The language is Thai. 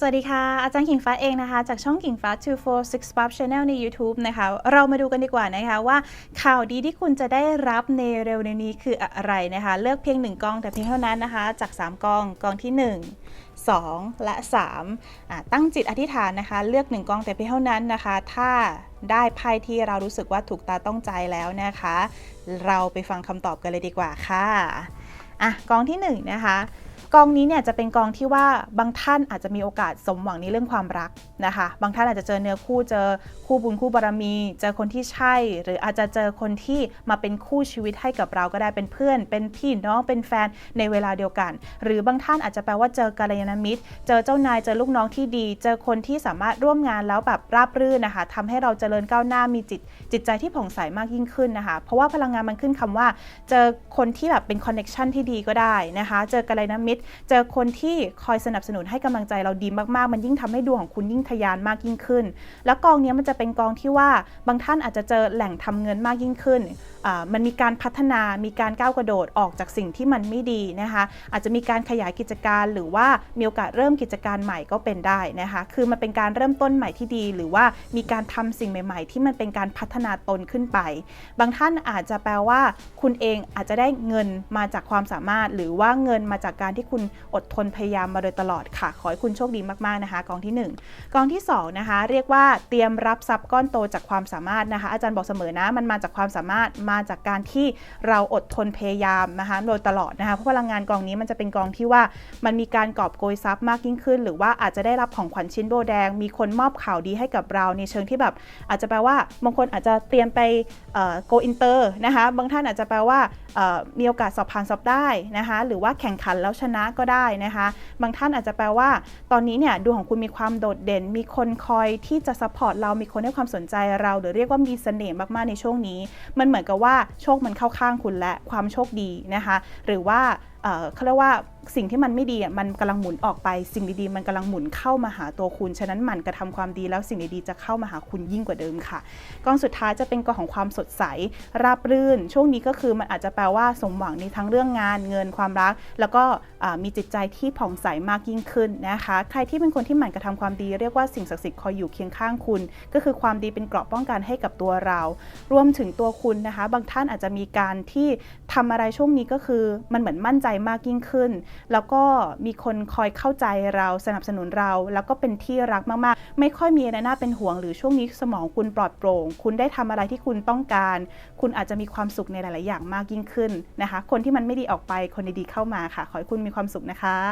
สวัสดีค่ะ อาจารย์กิ่งฟ้าเองนะคะ จากช่องกิ่งฟ้า 246 Pub Channel ใน YouTube นะคะ เรามาดูกันดีกว่านะคะว่าข่าวดีที่คุณจะได้รับในเร็วนี้คืออะไรนะคะ เลือกเพียง 1 กองแต่เพียงเท่านั้นนะคะ จาก 3 กองกองที่ 1 2 และ3อ่าตั้งจิตอธิษฐานนะคะ เลือก 1 กองแต่เพียงเท่านั้นนะคะ ถ้าได้ไพ่ที่เรารู้สึกว่าถูกตาต้องใจแล้วนะคะ เราไปฟังคำตอบกันเลยดีกว่าค่ะอะกองที่หนึ่งนะคะ กองนี้เนี่ยจะเป็นกองที่ว่าบางท่านอาจจะมีโอกาสสมหวังในเรื่องความรักนะคะ บางท่านอาจจะเจอเนื้อคู่เจอคู่บุญคู่บารมี เจอคนที่ใช่ หรืออาจจะเจอคนที่มาเป็นคู่ชีวิตให้กับเราก็ได้เป็นเพื่อน เป็นพี่น้องเป็นแฟนในเวลาเดียวกัน หรือบางท่านอาจจะแปลว่าเจอกัลยาณมิตร เจอเจ้านายเจอลูกน้องที่ดี เจอคนที่สามารถร่วมงานแล้วแบบราบรื่นนะคะทำให้เราเจริญก้าวหน้ามีจิตจิตใจที่ผ่องใสมากยิ่งขึ้นนะคะ เพราะว่าพลังงานมันขึ้นคำว่า เจอคนที่แบบเป็นคอนเน็ชันที่ดีก็ได้นะคะ เจอกัลยาณมิตรเจอคนที่คอยสนับสนุนให้กำลังใจเราดีมากๆ มันยิ่งทำให้ดวงของคุณยิ่งทะยานมากยิ่งขึ้น แล้วกองนี้มันจะเป็นกองที่ว่าบางท่านอาจจะเจอแหล่งทำเงินมากยิ่งขึ้นมันมีการพัฒนามีการก้าวกระโดดออกจากสิ่งที่มันไม่ดีนะคะอาจจะมีการขยายกิจการหรือว่ามีโอกาสเริ่มกิจการใหม่ก็เป็นได้นะคะคือมันเป็นการเริ่มต้นใหม่ที่ดี หรือว่ามีการทำสิ่งใหม่ ๆ ที่มันเป็นการพัฒนาตนขึ้นไป บางท่านอาจจะแปลว่า คุณเองอาจจะได้เงินมาจากความสามารถ หรือว่าเงินมาจากการที่คุณอดทนพยายามมาโดยตลอดค่ะ ขอให้คุณโชคดีมากๆนะคะกองที่ 1 กองที่2นะคะเรียกว่าเตรียมรับทรัพย์ก้อนโตจากความสามารถนะคะ อาจารย์บอกเสมอนะมันมาจากความสามารถมาจากการที่เราอดทนพยายามนะคะโดยตลอดนะคะเพราะพลังงานกองนี้มันจะเป็นกองที่ว่ามันมีการกอบโกยทรัพย์มากยิ่งขึ้น หรือว่าอาจจะได้รับของขวัญชิ้นโบแดง มีคนมอบข่าวดีให้กับเราในเชิงที่แบบ อาจจะแปลว่าบางคนอาจจะเตรียมไปโกอินเตอร์นะคะบางท่านอาจจะแปลว่ามีโอกาสสอบผ่านสอบได้นะคะหรือว่าแข่งขันแล้วชนะก็ได้นะคะบางท่านอาจจะแปลว่า ตอนนี้เนี่ยดวงของคุณมีความโดดเด่น มีคนคอยที่จะซัพพอร์ตเรา มีคนให้ความสนใจเรา หรือเรียกว่ามีเสน่ห์มากๆในช่วงนี้ มันเหมือนกับว่าโชคมันเข้าข้างคุณและความโชคดีนะคะ หรือว่าเขาเรียกว่า สิ่งที่มันไม่ดีมันกำลังหมุนออกไป สิ่งดีๆ มันกำลังหมุนเข้ามาหาตัวคุณ ฉะนั้นหมั่นกระทำความดีแล้วสิ่งดีๆจะเข้ามาหาคุณยิ่งกว่าเดิมค่ะกองสุดท้ายจะเป็นกองของความสดใสราบรื่น ช่วงนี้ก็คือมันอาจจะแปลว่าสมหวังในทั้งเรื่องงานเงินความรัก แล้วก็มีจิตใจที่ผ่องใสมากยิ่งขึ้นนะคะ ใครที่เป็นคนที่หมั่นกระทำความดีเรียกว่าสิ่งศักดิ์สิทธิ์คอยอยู่เคียงข้างคุณ ก็คือความดีเป็นเกราะป้องกันให้กับตัวเรา รวมถึงตัวคุณนะคะ บางท่านอาจจะมีการที่ทำอะไรช่วงนี้ก็คือมันเหมือนมั่นใจมากยิ่งขึ้นแล้วก็มีคนคอยเข้าใจเราสนับสนุนเรา แล้วก็เป็นที่รักมากๆ ไม่ค่อยมีอะไรน่าเป็นห่วง หรือช่วงนี้สมองคุณปลอดโปร่ง คุณได้ทำอะไรที่คุณต้องการ คุณอาจจะมีความสุขในหลาย ๆ อย่างมากยิ่งขึ้นนะคะ คนที่มันไม่ดีออกไปคนดีๆเข้ามาค่ะ ขอให้คุณมีความสุขนะคะ